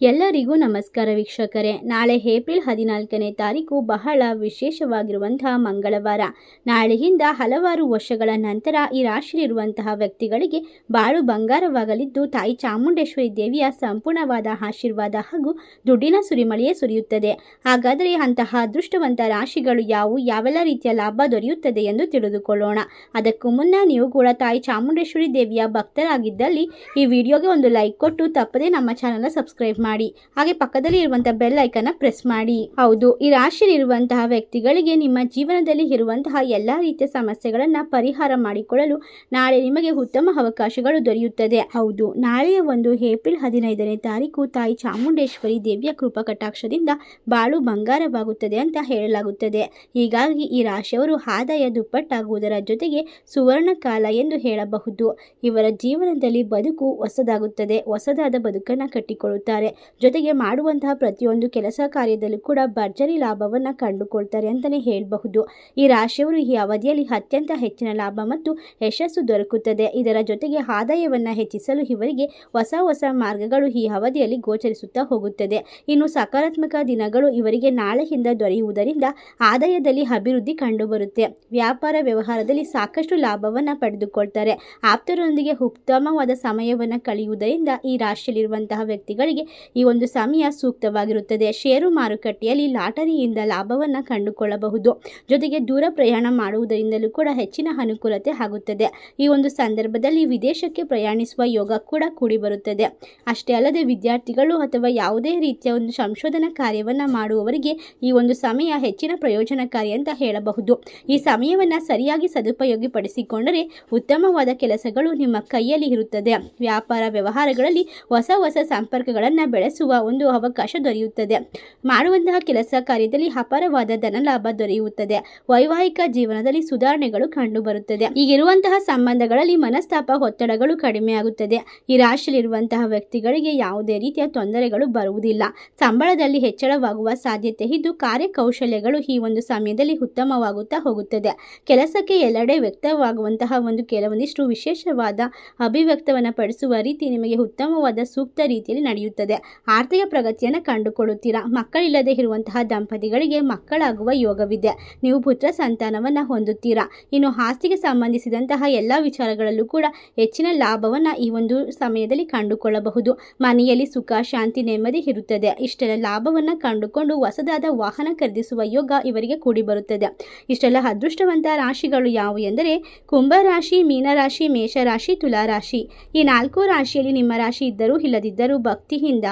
ಎಲ್ಲರಿಗೂ ನಮಸ್ಕಾರ ವೀಕ್ಷಕರೇ. ನಾಳೆ ಏಪ್ರಿಲ್ ಹದಿನಾಲ್ಕನೇ ತಾರೀಕು ಬಹಳ ವಿಶೇಷವಾಗಿರುವಂತಹ ಮಂಗಳವಾರ. ನಾಳೆಯಿಂದ ಹಲವಾರು ವರ್ಷಗಳ ನಂತರ ಈ ರಾಶಿಯಲ್ಲಿರುವಂತಹ ವ್ಯಕ್ತಿಗಳಿಗೆ ಬಾಳು ಬಂಗಾರವಾಗಲಿದ್ದು, ತಾಯಿ ಚಾಮುಂಡೇಶ್ವರಿ ದೇವಿಯ ಸಂಪೂರ್ಣವಾದ ಆಶೀರ್ವಾದ ಹಾಗೂ ದುಡ್ಡಿನ ಸುರಿಮಳೆಯೇ ಸುರಿಯುತ್ತದೆ. ಹಾಗಾದರೆ ಅಂತಹ ಅದೃಷ್ಟವಂತ ರಾಶಿಗಳು ಯಾವುವು? ಯಾವೆಲ್ಲ ರೀತಿಯ ಲಾಭ ದೊರೆಯುತ್ತದೆ ಎಂದು ತಿಳಿದುಕೊಳ್ಳೋಣ. ಅದಕ್ಕೂ ಮುನ್ನ ನೀವು ಕೂಡ ತಾಯಿ ಚಾಮುಂಡೇಶ್ವರಿ ದೇವಿಯ ಭಕ್ತರಾಗಿದ್ದಲ್ಲಿ ಈ ವಿಡಿಯೋಗೆ ಒಂದು ಲೈಕ್ ಕೊಟ್ಟು ತಪ್ಪದೇ ನಮ್ಮ ಚಾನಲ್ನ ಸಬ್ಸ್ಕ್ರೈಬ್ ಮಾಡಿ. ಹಾಗೆ ಪಕ್ಕದಲ್ಲಿ ಇರುವಂತಹ ಬೆಲ್ ಐಕನ್ನ ಪ್ರೆಸ್ ಮಾಡಿ. ಹೌದು, ಈ ರಾಶಿಯಲ್ಲಿರುವಂತಹ ವ್ಯಕ್ತಿಗಳಿಗೆ ನಿಮ್ಮ ಜೀವನದಲ್ಲಿ ಇರುವಂತಹ ಎಲ್ಲಾ ರೀತಿಯ ಸಮಸ್ಯೆಗಳನ್ನ ಪರಿಹಾರ ಮಾಡಿಕೊಳ್ಳಲು ನಾಳೆ ನಿಮಗೆ ಉತ್ತಮ ಅವಕಾಶಗಳು ದೊರೆಯುತ್ತದೆ. ಹೌದು, ನಾಳೆಯ ಒಂದು ಏಪ್ರಿಲ್ ಹದಿನೈದನೇ ತಾರೀಕು ತಾಯಿ ಚಾಮುಂಡೇಶ್ವರಿ ದೇವಿಯ ಕೃಪಾ ಕಟಾಕ್ಷದಿಂದ ಬಾಳು ಬಂಗಾರವಾಗುತ್ತದೆ ಅಂತ ಹೇಳಲಾಗುತ್ತದೆ. ಹೀಗಾಗಿ ಈ ರಾಶಿಯವರು ಆದಾಯ ದುಪ್ಪಟ್ಟಾಗುವುದರ ಜೊತೆಗೆ ಸುವರ್ಣ ಕಾಲ ಎಂದು ಹೇಳಬಹುದು. ಇವರ ಜೀವನದಲ್ಲಿ ಬದುಕು ಹೊಸದಾಗುತ್ತದೆ. ಹೊಸದಾದ ಬದುಕನ್ನು ಕಟ್ಟಿಕೊಳ್ಳುತ್ತಾರೆ. ಜೊತೆಗೆ ಮಾಡುವಂತಹ ಪ್ರತಿಯೊಂದು ಕೆಲಸ ಕಾರ್ಯದಲ್ಲೂ ಕೂಡ ಭರ್ಜರಿ ಲಾಭವನ್ನು ಕಂಡುಕೊಳ್ತಾರೆ ಅಂತಲೇ ಹೇಳಬಹುದು. ಈ ರಾಶಿಯವರು ಈ ಅವಧಿಯಲ್ಲಿ ಅತ್ಯಂತ ಹೆಚ್ಚಿನ ಲಾಭ ಮತ್ತು ಯಶಸ್ಸು ದೊರಕುತ್ತದೆ. ಇದರ ಜೊತೆಗೆ ಆದಾಯವನ್ನು ಹೆಚ್ಚಿಸಲು ಇವರಿಗೆ ಹೊಸ ಹೊಸ ಮಾರ್ಗಗಳು ಈ ಅವಧಿಯಲ್ಲಿ ಗೋಚರಿಸುತ್ತಾ ಹೋಗುತ್ತದೆ. ಇನ್ನು ಸಕಾರಾತ್ಮಕ ದಿನಗಳು ಇವರಿಗೆ ನಾಳೆಯಿಂದ ದೊರೆಯುವುದರಿಂದ ಆದಾಯದಲ್ಲಿ ಅಭಿವೃದ್ಧಿ ಕಂಡುಬರುತ್ತೆ. ವ್ಯಾಪಾರ ವ್ಯವಹಾರದಲ್ಲಿ ಸಾಕಷ್ಟು ಲಾಭವನ್ನು ಪಡೆದುಕೊಳ್ತಾರೆ. ಆಪ್ತರೊಂದಿಗೆ ಉತ್ತಮವಾದ ಸಮಯವನ್ನು ಕಳೆಯುವುದರಿಂದ ಈ ರಾಶಿಯಲ್ಲಿರುವಂತಹ ವ್ಯಕ್ತಿಗಳಿಗೆ ಈ ಒಂದು ಸಮಯ ಸೂಕ್ತವಾಗಿರುತ್ತದೆ. ಷೇರು ಮಾರುಕಟ್ಟೆಯಲ್ಲಿ ಲಾಟರಿಯಿಂದ ಲಾಭವನ್ನು ಕಂಡುಕೊಳ್ಳಬಹುದು. ಜೊತೆಗೆ ದೂರ ಪ್ರಯಾಣ ಮಾಡುವುದರಿಂದಲೂ ಕೂಡ ಹೆಚ್ಚಿನ ಅನುಕೂಲತೆ ಆಗುತ್ತದೆ. ಈ ಒಂದು ಸಂದರ್ಭದಲ್ಲಿ ವಿದೇಶಕ್ಕೆ ಪ್ರಯಾಣಿಸುವ ಯೋಗ ಕೂಡ ಕೂಡಿ ಬರುತ್ತದೆ. ಅಷ್ಟೇ ಅಲ್ಲದೆ ವಿದ್ಯಾರ್ಥಿಗಳು ಅಥವಾ ಯಾವುದೇ ರೀತಿಯ ಒಂದು ಸಂಶೋಧನಾ ಕಾರ್ಯವನ್ನು ಮಾಡುವವರಿಗೆ ಈ ಒಂದು ಸಮಯ ಹೆಚ್ಚಿನ ಪ್ರಯೋಜನಕಾರಿ ಅಂತ ಹೇಳಬಹುದು. ಈ ಸಮಯವನ್ನು ಸರಿಯಾಗಿ ಸದುಪಯೋಗಪಡಿಸಿಕೊಂಡರೆ ಉತ್ತಮವಾದ ಕೆಲಸಗಳು ನಿಮ್ಮ ಕೈಯಲ್ಲಿ ಇರುತ್ತದೆ. ವ್ಯಾಪಾರ ವ್ಯವಹಾರಗಳಲ್ಲಿ ಹೊಸ ಹೊಸ ಸಂಪರ್ಕಗಳನ್ನು ಬೆಳೆಸುವ ಒಂದು ಅವಕಾಶ ದೊರೆಯುತ್ತದೆ. ಮಾಡುವಂತಹ ಕೆಲಸ ಕಾರ್ಯದಲ್ಲಿ ಅಪಾರವಾದ ಧನಲಾಭ ದೊರೆಯುತ್ತದೆ. ವೈವಾಹಿಕ ಜೀವನದಲ್ಲಿ ಸುಧಾರಣೆಗಳು ಕಂಡುಬರುತ್ತದೆ. ಈಗಿರುವಂತಹ ಸಂಬಂಧಗಳಲ್ಲಿ ಮನಸ್ತಾಪ, ಒತ್ತಡಗಳು ಕಡಿಮೆಯಾಗುತ್ತದೆ. ಈ ರಾಶಿಯಲ್ಲಿರುವಂತಹ ವ್ಯಕ್ತಿಗಳಿಗೆ ಯಾವುದೇ ರೀತಿಯ ತೊಂದರೆಗಳು ಬರುವುದಿಲ್ಲ. ಸಂಬಳದಲ್ಲಿ ಹೆಚ್ಚಳವಾಗುವ ಸಾಧ್ಯತೆ ಇದ್ದು, ಕಾರ್ಯಕೌಶಲ್ಯಗಳು ಈ ಒಂದು ಸಮಯದಲ್ಲಿ ಉತ್ತಮವಾಗುತ್ತಾ ಹೋಗುತ್ತದೆ. ಕೆಲಸಕ್ಕೆ ಎಲ್ಲೆಡೆ ವ್ಯಕ್ತವಾಗುವಂತಹ ಒಂದು ಕೆಲವೊಂದಿಷ್ಟು ವಿಶೇಷವಾದ ಅಭಿವ್ಯಕ್ತವನ್ನು ಪಡಿಸುವ ರೀತಿ ನಿಮಗೆ ಉತ್ತಮವಾದ ಸೂಕ್ತ ರೀತಿಯಲ್ಲಿ ನಡೆಯುತ್ತದೆ. ಆರ್ಥಿಕ ಪ್ರಗತಿಯನ್ನು ಕಂಡುಕೊಳ್ಳುತ್ತೀರಾ? ಮಕ್ಕಳಿಲ್ಲದೆ ಇರುವಂತಹ ದಂಪತಿಗಳಿಗೆ ಮಕ್ಕಳಾಗುವ ಯೋಗವಿದೆ. ನೀವು ಪುತ್ರ ಸಂತಾನವನ್ನು ಹೊಂದುತ್ತೀರಾ? ಇನ್ನು ಆಸ್ತಿಗೆ ಸಂಬಂಧಿಸಿದಂತಹ ಎಲ್ಲ ವಿಚಾರಗಳಲ್ಲೂ ಕೂಡ ಹೆಚ್ಚಿನ ಲಾಭವನ್ನು ಈ ಒಂದು ಸಮಯದಲ್ಲಿ ಕಂಡುಕೊಳ್ಳಬಹುದು. ಮನೆಯಲ್ಲಿ ಸುಖ, ಶಾಂತಿ, ನೆಮ್ಮದಿ ಇರುತ್ತದೆ. ಇಷ್ಟೆಲ್ಲ ಲಾಭವನ್ನು ಕಂಡುಕೊಂಡು ಹೊಸದಾದ ವಾಹನ ಖರೀದಿಸುವ ಯೋಗ ಇವರಿಗೆ ಕೂಡಿ ಬರುತ್ತದೆ ಇಷ್ಟೆಲ್ಲ ಅದೃಷ್ಟವಂತ ರಾಶಿಗಳು ಯಾವುವು ಎಂದರೆ ಕುಂಭರಾಶಿ ಮೀನರಾಶಿ ಮೇಷರಾಶಿ ತುಲಾರಾಶಿ ಈ ನಾಲ್ಕು ರಾಶಿಯಲ್ಲಿ ನಿಮ್ಮ ರಾಶಿ ಇದ್ದರೂ ಇಲ್ಲದಿದ್ದರೂ ಭಕ್ತಿಯಿಂದ